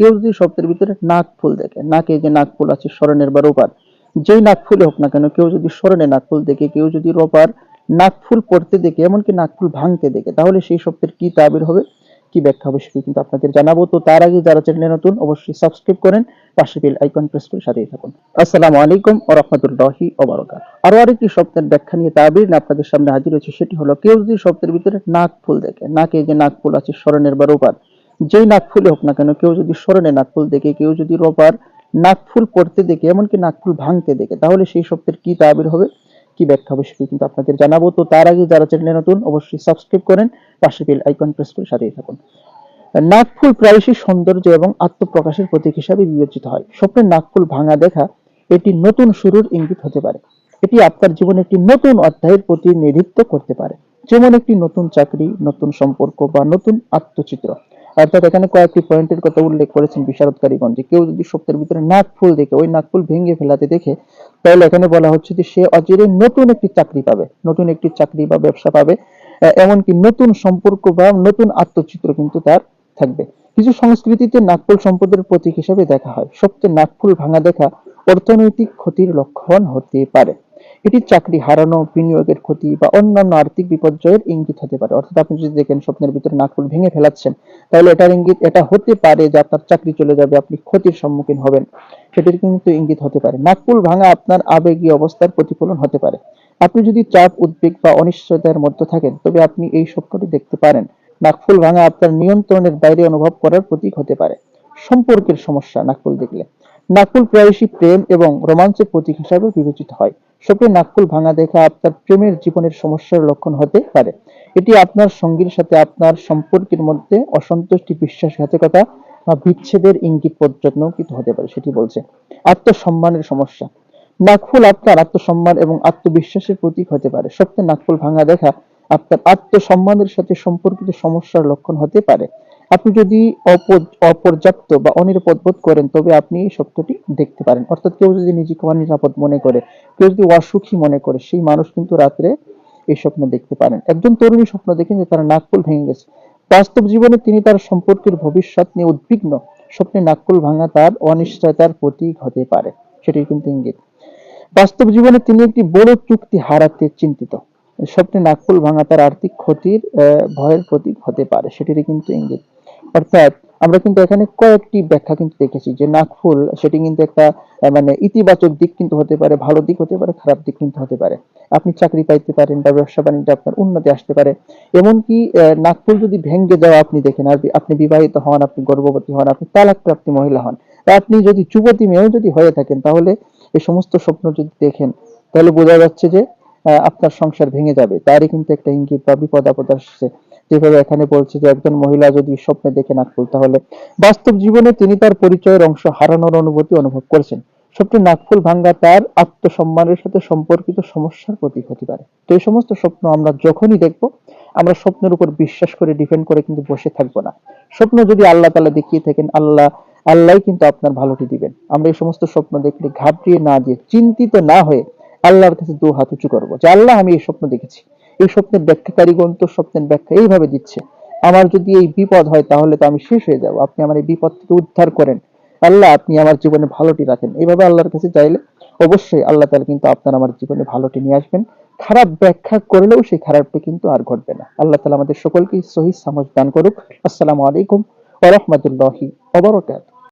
কেউ যদি স্বপ্নের ভিতরে নাক ফুল দেখে, নাকে যে নাক ফুল আছে স্মরণের বা রোপার, যেই নাক ফুলে হোক না কেন, কেউ যদি স্মরণে নাক ফুল দেখে, কেউ যদি রোপার নাক ফুল পড়তে দেখে, এমনকি নাক ফুল ভাঙতে দেখে, তাহলে সেই স্বপ্নের কি তাবির হবে? কি ব্যাখ্যা হবে সেটি কিন্তু আপনাদের জানাব। তো তার আগে যারা চ্যানেলে নতুন, অবশ্যই সাবস্ক্রাইব করেন, পাশে বেল আইকন প্রেস করে সাথেই থাকুন। আসসালামু আলাইকুম ওয়া রাহমাতুল্লাহি ওয়া বারাকাতুহু। আরও আরেকটি স্বপ্নের ব্যাখ্যা নিয়ে তাবির আপনাদের সামনে হাজির হয়েছে, সেটি হলো কেউ যদি শব্দের ভিতরে নাক ফুল দেখে, নাকে যে নাক ফুল আছে স্মরণের বা রোপার যেই নাক ফুলে হোক না কেন, কেউ যদি স্মরণে নাক ফুল দেখে, কেউ যদি রোপার নাক ফুল পড়তে দেখে, এমনকি নাক ফুল ভাঙতে দেখে, তাহলে সেই স্বপ্নের কি তাবির হবে, কি ব্যাখ্যা হবে সেটি কিন্তু আপনাদের জানাব। তো তার আগে যারা চ্যানেলে নতুন, অবশ্যই সাবস্ক্রাইব করেন, পাশে বেল আইকন প্রেস করে সাথেই থাকুন। নাকফুল প্রায়শই সৌন্দর্য এবং আত্মপ্রকাশের প্রতীক হিসাবে বিবেচিত হয়। স্বপ্নের নাকফুল ভাঙা দেখা এটি নতুন শুরুর ইঙ্গিত হতে পারে। এটি আপনার জীবনে একটি নতুন অধ্যায়ের প্রতিনিধিত্ব করতে পারে। যেমন একটি নতুন চাকরি, নতুন সম্পর্ক বা নতুন আত্মচিত্র। অর্থাৎ এখানে কয়েকটি পয়েন্টের কথা উল্লেখ করেছেন বিশারদকারীগণ, যে কেউ যদি স্বপ্নের ভিতরে নাক ফুল দেখে, ওই নাক ফুল ভেঙে ফেলাতে দেখে, তাহলে এখানে বলা হচ্ছে যে সে অচিরে নতুন একটি চাকরি পাবে, নতুন একটি চাকরি বা ব্যবসা পাবে এমনকি নতুন সম্পর্ক বা নতুন আত্মচিত্র কিন্তু তার থাকবে। কিছু সংস্কৃতিতে নাকফুল সম্পদের প্রতীক হিসেবে দেখা হয়। সবচেয়ে নাকফুল ভাঙা দেখা অর্থনৈতিক ক্ষতির লক্ষণ হতে পারে। এটি চাকরি হারানো, বিনিয়োগের ক্ষতি বা অন্যান্য আর্থিক বিপর্যয়ের ইঙ্গিত হতে পারে। অর্থাৎ আপনি যদি দেখেন স্বপ্নের ভিতরে নাকফুল ভেঙে ফেলাচ্ছেন, তাহলে এটার ইঙ্গিত, এটা হতে পারে যে আপনার চাকরি চলে যাবে, আপনি ক্ষতির সম্মুখীন হবেন। সেটির কিন্তু ইঙ্গিত হতে পারে। নাকফুল ভাঙা আপনার আবেগীয় অবস্থার প্রতিফলন হতে পারে। আপনি যদি চাপ, উদ্বেগ বা অনিশ্চয়তার মধ্যে থাকেন, তবে আপনি এই স্বপ্নটি দেখতে পারেন। নাকফুল ভাঙা আপনার নিয়ন্ত্রণের বাইরে অনুভব করার প্রতীক হতে পারে। সম্পর্কের সমস্যা নাকফুল দেখলে। নাকফুল প্রায়শই প্রেম এবং রোমাঞ্চের প্রতীক হিসাবে বিবেচিত হয়। স্বপ্নে নাকফুল ভাঙা দেখা আপনার প্রেমের জীবনের সমস্যার লক্ষণ হতে পারে। এটি আপনার সঙ্গীর সাথে আপনার সম্পর্কের মধ্যে অসন্তুষ্টি, বিশ্বাসঘাতকতা বা বিচ্ছেদের ইঙ্গিত পর্যন্ত হতে পারে, সেটি বলছে। আত্মসম্মানের সমস্যা। নাকফুল আপনার আত্মসম্মান এবং আত্মবিশ্বাসের প্রতীক হতে পারে। স্বপ্নে নাকফুল ভাঙা দেখা আপনার আত্মসম্মানের সাথে সম্পর্কিত সমস্যার লক্ষণ হতে পারে। আপনি যদি অপর্যাপ্ত বা অনিরাপদ বোধ করেন, তবে আপনি এই সত্যটি দেখতে পারেন। অর্থাৎ কেউ যদি নিজেকে অনিরাপদ মনে করে, কেউ যদি অসুখী মনে করে, সেই মানুষ কিন্তু রাত্রে এই স্বপ্ন দেখতে পারেন। একজন তরুণী স্বপ্ন দেখেন যে তার নাকফুল ভেঙে গেছে। বাস্তব জীবনে তিনি তার সম্পর্কের ভবিষ্যৎ নিয়ে উদ্বিগ্ন। স্বপ্নে নাকফুল ভাঙা তার অনিশ্চয়তার প্রতীক হতে পারে। সেটির কিন্তু ইঙ্গিত। বাস্তব জীবনে তিনি একটি বড় চুক্তি হারাতে চিন্তিত। স্বপ্নে নাকফুল ভাঙা তার আর্থিক ক্ষতির ভয়ের প্রতীক হতে পারে। সেটিরই কিন্তু ইঙ্গিত। অর্থাৎ আমরা কিন্তু এখানে কয়েকটি ব্যাখ্যা কিন্তু দেখেছি যে নাকফুল সেটি কিন্তু একটা মানে ইতিবাচক দিক কিন্তু হতে পারে, ভালো দিক হতে পারে, খারাপ দিক কিন্তু হতে পারে। আপনি চাকরি পাইতে পারেন বা ব্যবসা বাণিজ্যে আপনার উন্নতি আসতে পারে। এমনকি নাকফুল যদি ভেঙ্গে যাওয়া আপনি দেখেন আর আপনি বিবাহিত হন, আপনি গর্ভবতী হন, আপনি তালাকপ্রাপ্ত মহিলা হন আপনি যদি যুবতী মেয়েও যদি হয়ে থাকেন, তাহলে এই সমস্ত স্বপ্ন যদি দেখেন, তাহলে বোঝা যাচ্ছে যে আপনার সংসার ভেঙে যাবে। তারই কিন্তু একটা ইঙ্গিত বা বিপদ আপদ আসছে। যেভাবে এখানে বলছে যে একজন মহিলা যদি স্বপ্নে দেখে নাকফুল তাহলে বাস্তব জীবনে তিনি তার পরিচয়ের অংশ হারানোর অনুভূতি অনুভব করেছেন। স্বপ্নে নাকফুল ভাঙ্গা তার আত্মসম্মানের সাথে সম্পর্কিত সমস্যার প্রতীক হতে পারে। তো এই সমস্ত স্বপ্ন আমরা যখনই দেখব, আমরা স্বপ্নের উপর বিশ্বাস করে ডিপেন্ড করে কিন্তু বসে থাকব না। স্বপ্ন যদি আল্লাহ তালা দেখিয়ে থাকেন, আল্লাহ আল্লাহ কিন্তু আপনার ভালোটি দিবেন। আমরা এই সমস্ত স্বপ্ন দেখলে ঘাবড়িয়ে না দিয়ে, চিন্তিত না হয়ে আল্লাহর কাছে দু হাত উঁচু করব যে, আল্লাহ, আমি এই স্বপ্ন দেখেছি। এই স্বপ্নের ব্যাখ্যাকারীগণ তো স্বপ্নের ব্যাখ্যা এইভাবে দিচ্ছে, আমার যদি এই বিপদ হয় তাহলে তো আমি শেষ হয়ে যাব, আপনি আমার এই বিপদ থেকে উদ্ধার করেন। আল্লাহ, আপনি আমার জীবনে ভালোটি রাখেন। এইভাবে আল্লাহর কাছে চাইলে অবশ্যই আল্লাহ তাআলা কিন্তু আপনার আমার জীবনে ভালোটি নিয়ে আসবেন। খারাপ ব্যাখ্যা করলেও সেই খারাপটি কিন্তু আর ঘটবে না। আল্লাহ তাআলা আমাদের সকলকে সহি সামজ দান করুক। আসসালামু আলাইকুম ওয়া রাহমাতুল্লাহি ওয়া বারাকাতুহু।